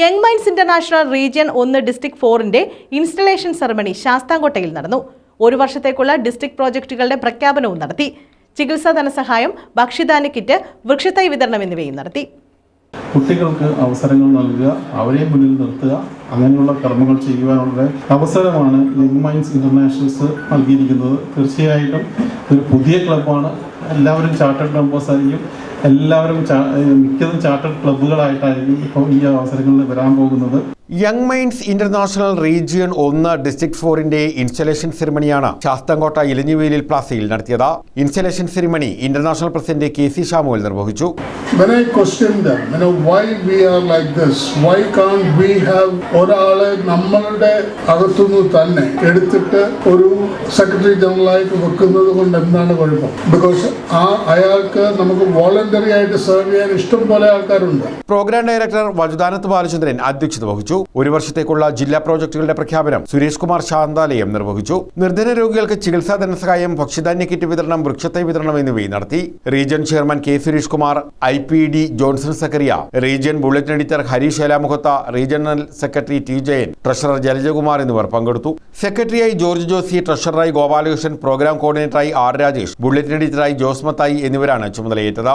Young minds International region ഒന്ന് district ഫോറിന്റെ installation ceremony ശാസ്താംകോട്ടയിൽ നടന്നു. ഒരു വർഷത്തേക്കുള്ള ഡിസ്ട്രിക്ട് പ്രോജക്റ്റുകളുടെ പ്രഖ്യാപനവും നടത്തി. ചികിത്സാ ധനസഹായം ഭക്ഷ്യധാന്യ കിറ്റ് വൃക്ഷത്തൈ വിതരണം എന്നിവയും നടത്തി. കുട്ടികൾക്ക് അവസരങ്ങൾ നൽകുക അവരെ മുന്നിൽ നിർത്തുക അങ്ങനെയുള്ള കർമ്മങ്ങൾ ചെയ്യുവാനുള്ള അവസരമാണ് യങ് മൈൻഡ്സ് ഇന്റർനാഷണൽസ് നൽകിയിരിക്കുന്നത്. തീർച്ചയായിട്ടും ഒരു പുതിയ ക്ലബ്ബാണ് എല്ലാവരും ചാർട്ടേഡ് മെമ്പേഴ്സ് ആയിരിക്കും. എല്ലാവരും മിക്കതും ചാർട്ടേഡ് ക്ലബ്ബുകളായിട്ടായിരിക്കും ഇപ്പോൾ ഈ അവസരങ്ങളിൽ വരാൻ പോകുന്നത്. യങ് മൈൻഡ്സ് ഇന്റർനാഷണൽ റീജിയൻ ഒന്ന് ഡിസ്ട്രിക്ട് ഫോറിന്റെ ഇൻസ്റ്റലേഷൻ സെറിമണിയാണ് ശാസ്താംകോട്ട ഇലഞ്ഞുവേലിൽ പ്ലാസയിൽ നടത്തിയത്. Installation ceremony international president K C Samuel നിർവഹിച്ചു. When I question them, you know, why we are like this, why can't we have ഒരാളെ നമ്മളുടെ അകത്തുനിന്ന് തന്നെ എടുത്തിട്ട് ഒരു സെക്രട്ടറി ജനറലായിട്ട് വെക്കുന്നത് കൊണ്ട് എന്താണ് കുഴപ്പം? ബിക്കോസ് ആ അയാൾക്ക് നമുക്ക് ഇഷ്ടം പോലെ ആൾക്കാരുണ്ട്. പ്രോഗ്രാം ഡയറക്ടർ വജുദാനത്ത് ബാലചന്ദ്രൻ അധ്യക്ഷത വഹിച്ചു. ഒരു വർഷത്തേക്കുള്ള ജില്ലാ പ്രോജക്ടുകളുടെ പ്രഖ്യാപനം സുരേഷ് കുമാർ ശാന്താലയം നിർവഹിച്ചു. നിർധന രോഗികൾക്ക് ചികിത്സാ ധനസഹായം ഭക്ഷ്യധാന്യ കിറ്റ് വിതരണം വൃക്ഷത്തൈ വിതരണം എന്നിവയും നടത്തി. Region chairman K Suresh Kumar I P D Johnson Zachariah region bulletin editor Harish Elamukhath regional secretary T Jayan treasurer Jalajakumar എന്നിവർ പങ്കെടുത്തു. സെക്രട്ടറിയായി ജോർജ് ജോസി ട്രഷററായി ഗോപാലകൃഷ്ണൻ പ്രോഗ്രാം കോർഡിനേറ്ററായി ആർ രാജേഷ് ബുള്ളറ്റിൻ എഡിറ്ററായി ജോസ് മത്തായി എന്നിവരാണ് ചുമതലയേറ്റത്.